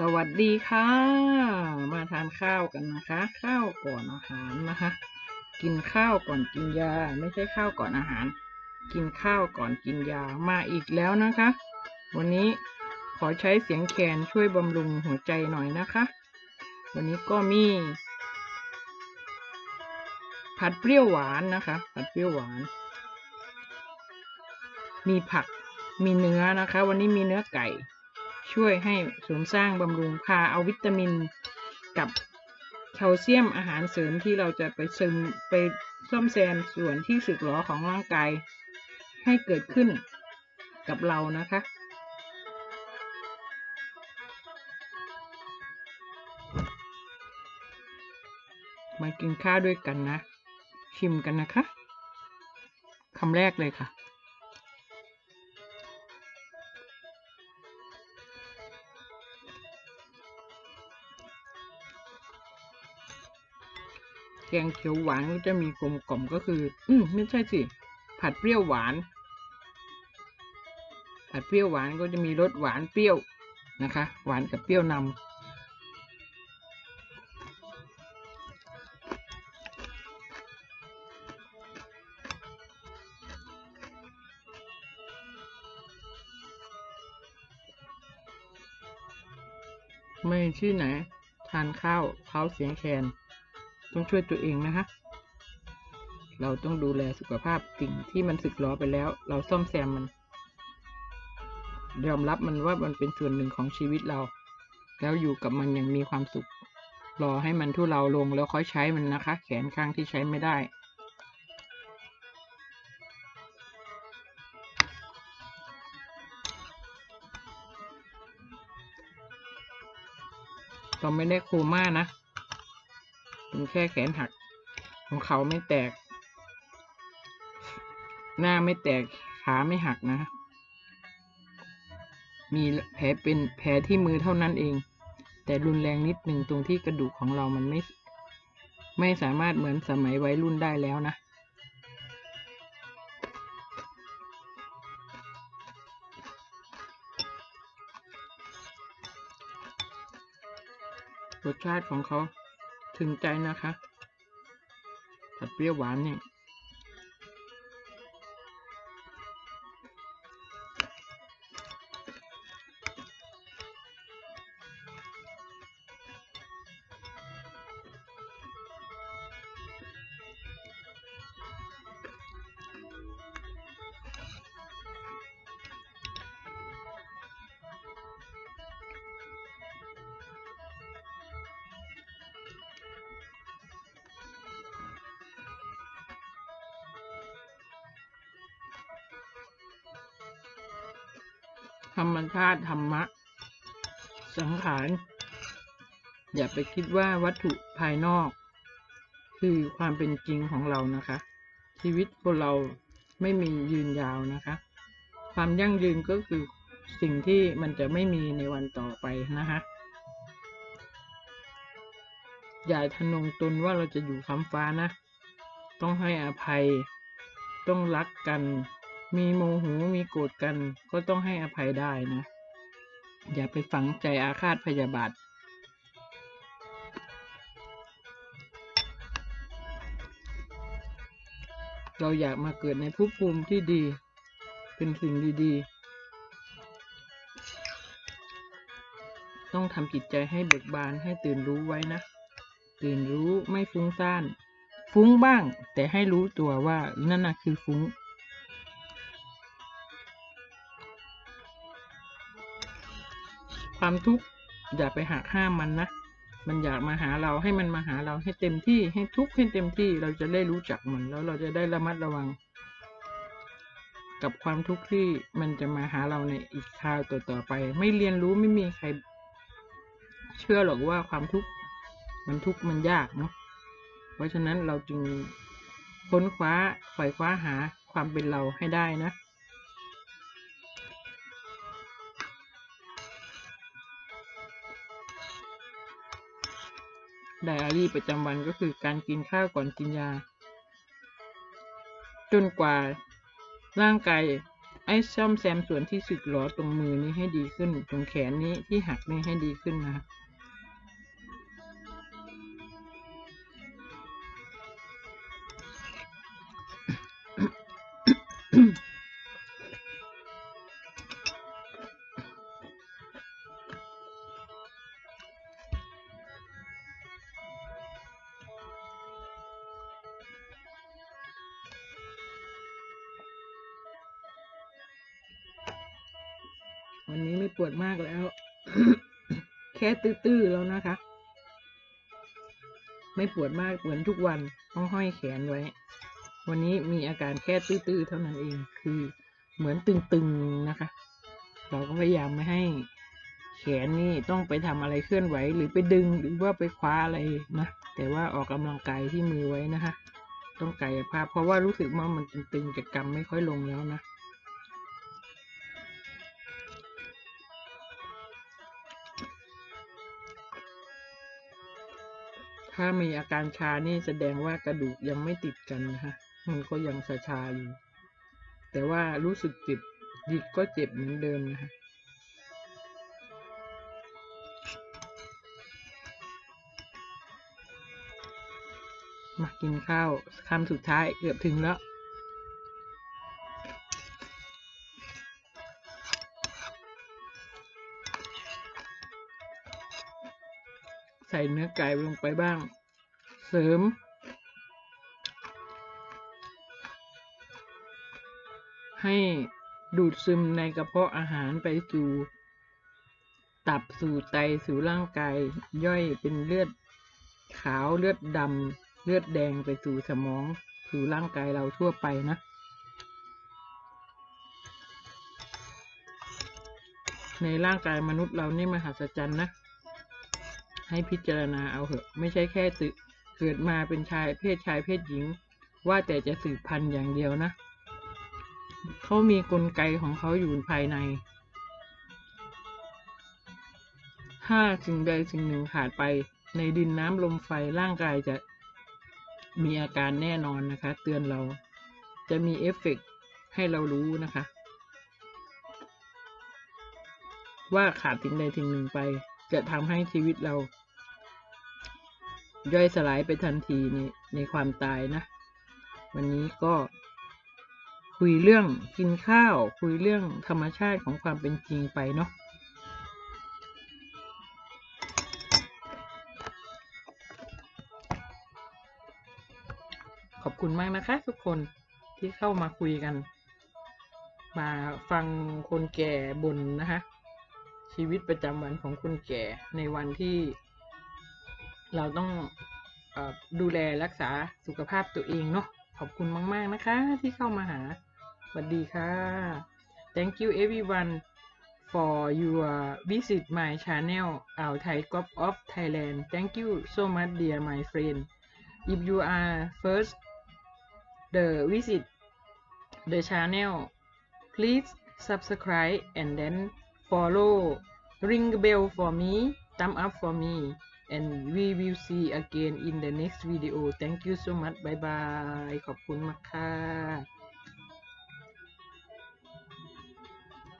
สวัสดีค่ะ มาทานข้าวกันนะคะ ข้าวก่อนอาหารนะคะ กินข้าวก่อนกินยา ไม่ใช่ข้าวก่อนอาหาร กินข้าวก่อนกินยามาอีกแล้วนะคะ วันนี้ขอใช้เสียงแคนช่วยบำรุงหัวใจหน่อยนะคะ วันนี้ก็มี ผัดเปรี้ยวหวานนะคะ ผัดเปรี้ยวหวาน มีผักมีเนื้อนะคะ วันนี้มีเนื้อไก่ ช่วยให้เสริมสร้างบำรุงพาเอาวิตามินกับแคลเซียมอาหารเสริมที่เราจะไปซึมไปซ่อมแซมส่วนที่สึกหรอของร่างกายให้เกิดขึ้นกับเรานะคะ มากินข้าวด้วยกันนะ ชิมกันนะคะคำแรกเลยค่ะ แกงเขียวหวานก็จะมีกลมกล่อมก็คือ อืมไม่ใช่สิ ผัดเปรี้ยวหวาน ผัดเปรี้ยวหวานก็จะมีรสหวานเปรี้ยวนะคะ หวานกับเปรี้ยวนำไม่ที่ไหน ทานข้าวเท้าเสียงแคน ต้องช่วยตัวเองนะคะ เราต้องดูแลสุขภาพสิ่งที่มันสึกหรอไปแล้ว เราซ่อมแซมมัน ยอมรับมันว่ามันเป็นส่วนหนึ่งของชีวิตเรา แล้วอยู่กับมันอย่างมีความสุข รอให้มันทุเลาลงแล้วค่อยใช้มันนะคะ แขนข้างที่ใช้ไม่ได้เราไม่ได้โคม่านะ เป็นแค่แขนหัก ของเขาไม่แตก หน้าไม่แตก ขาไม่หักนะ มีแผลเป็นแผลที่มือเท่านั้นเอง แต่รุนแรงนิดหนึ่งตรงที่กระดูกของเรามันไม่ ไม่สามารถเหมือนสมัยวัยรุ่นได้แล้วนะรสชาติของเขา ถึงใจนะคะผัดเปรี้ยวหวานเนี่ย ธรรมชาติธรรมะ สังขาร อย่าไปคิดว่าวัตถุภายนอก คือความเป็นจริงของเรานะคะ ชีวิตคนเราไม่มียืนยาวนะคะ ความยั่งยืนก็คือสิ่งที่มันจะไม่มีในวันต่อไปนะคะอย่าทะนงตนว่าเราจะอยู่คำฟ้านะ ต้องให้อภัย ต้องรักกัน มีโมโหมีโกรธกัน ก็ต้องให้อภัยได้นะ อย่าไปฝังใจอาฆาตพยาบาทเราอยากมาเกิดในภพภูมิที่ดี เป็นสิ่งดีๆ ต้องทำจิตใจให้เบิกบานให้ตื่นรู้ไว้นะ ตื่นรู้ไม่ฟุ้งซ่าน ฟุ้งบ้าง แต่ให้รู้ตัวว่านั่นน่ะคือฟุ้ง ความทุกข์อย่าไปหักห้ามมันนะ มันอยากมาหาเราให้มันมาหาเราให้เต็มที่ให้ทุกข์ให้เต็มที่เราจะได้รู้จักมันแล้วเราจะได้ระมัดระวัง กับความทุกข์ที่มันจะมาหาเราในอีกคราวต่อๆไป ไม่เรียนรู้ไม่มีใคร เชื่อหรอกว่าความทุกข์มันทุกข์มันยากเนาะเพราะฉะนั้นเราจึงค้นคว้าไขว่คว้าหาความเป็นเราให้ได้นะ ไดอารี่ประจำวันก็คือการกินข้าวก่อนกินยา จนกว่าร่างกายไอ้ซ่อมแซมส่วนที่สึกหรอตรงมือนี้ให้ดีขึ้น ตรงแขนนี้ที่หักนี่ให้ดีขึ้นนะ วันนี้ไม่ปวดมากแล้ว แค่ตื้อๆแล้วนะคะ ไม่ปวดมากเหมือนทุกวันต้องห้อยแขนไว้ วันนี้มีอาการแค่ตื้อๆเท่านั้นเอง คือเหมือนตึงๆนะคะ เราก็พยายามไม่ให้แขนนี่ต้องไปทำอะไรเคลื่อนไหว หรือไปดึงหรือว่าไปคว้าอะไรนะ แต่ว่าออกกำลังกายที่มือไว้นะคะ ต้องกายภาพ เพราะว่ารู้สึกว่ามันตึงๆจะกำไม่ค่อยลงแล้วนะ ถ้ามีอาการชานี่แสดงว่ากระดูกยังไม่ติดกันนะคะมันก็ยังชาชาอยู่ แต่ว่ารู้สึกเจ็บดิกก็เจ็บเหมือนเดิมนะคะมากินข้าวคำสุดท้ายเกือบถึงแล้ว ส่เนื้อไก่ลงไปบ้าง เสริม ให้ดูดซึมในกระเพาะอาหารไปสู่ตับสู่ไตสู่ร่างกาย ย่อยเป็นเลือดขาวเลือดดำเลือดแดงไปสู่สมองสู่ร่างกายเราทั่วไปนะในร่างกายมนุษย์เรานี่มหัศจรรย์นะ ให้พิจารณาเอาเถอะ ไม่ใช่แค่เกิดมาเป็นชายเพศชายเพศหญิง ว่าแต่จะสืบพันธุ์อย่างเดียวนะ เขามีกลไกของเขาอยู่ภายใน ถ้าสิ่งใดสิ่งหนึ่งขาดไปในดินน้ำลมไฟร่างกายจะมีอาการแน่นอนนะคะ เตือนเราจะมีเอฟเฟกต์ให้เรารู้นะคะ ว่าขาดสิ่งใดสิ่งหนึ่งไป จะทำให้ชีวิตเรา ย่อยสลายไปทันทีในในความตายนะ วันนี้ก็คุยเรื่องกินข้าว คุยเรื่องธรรมชาติของความเป็นจริงไปเนาะขอบคุณมากนะคะทุกคนที่เข้ามาคุยกัน มาฟังคนแก่บ่นนะคะ ชีวิตประจำวันของคนแก่ในวันที่เราต้องอดูแลรักษาสุขภาพตัวเองเนาะขอบคุณมาก ๆ นะคะที่เข้ามาหาสวัสดีค่ะ thank you everyone for your visit my channel อ่าวไทย Gop of Thailand thank you so much dear my friend if you are first the visit the channel please subscribe and then follow ring the bell for me thumb up for me and we will see again in the next video thank you so much bye bye ขอบคุณมากค่ะ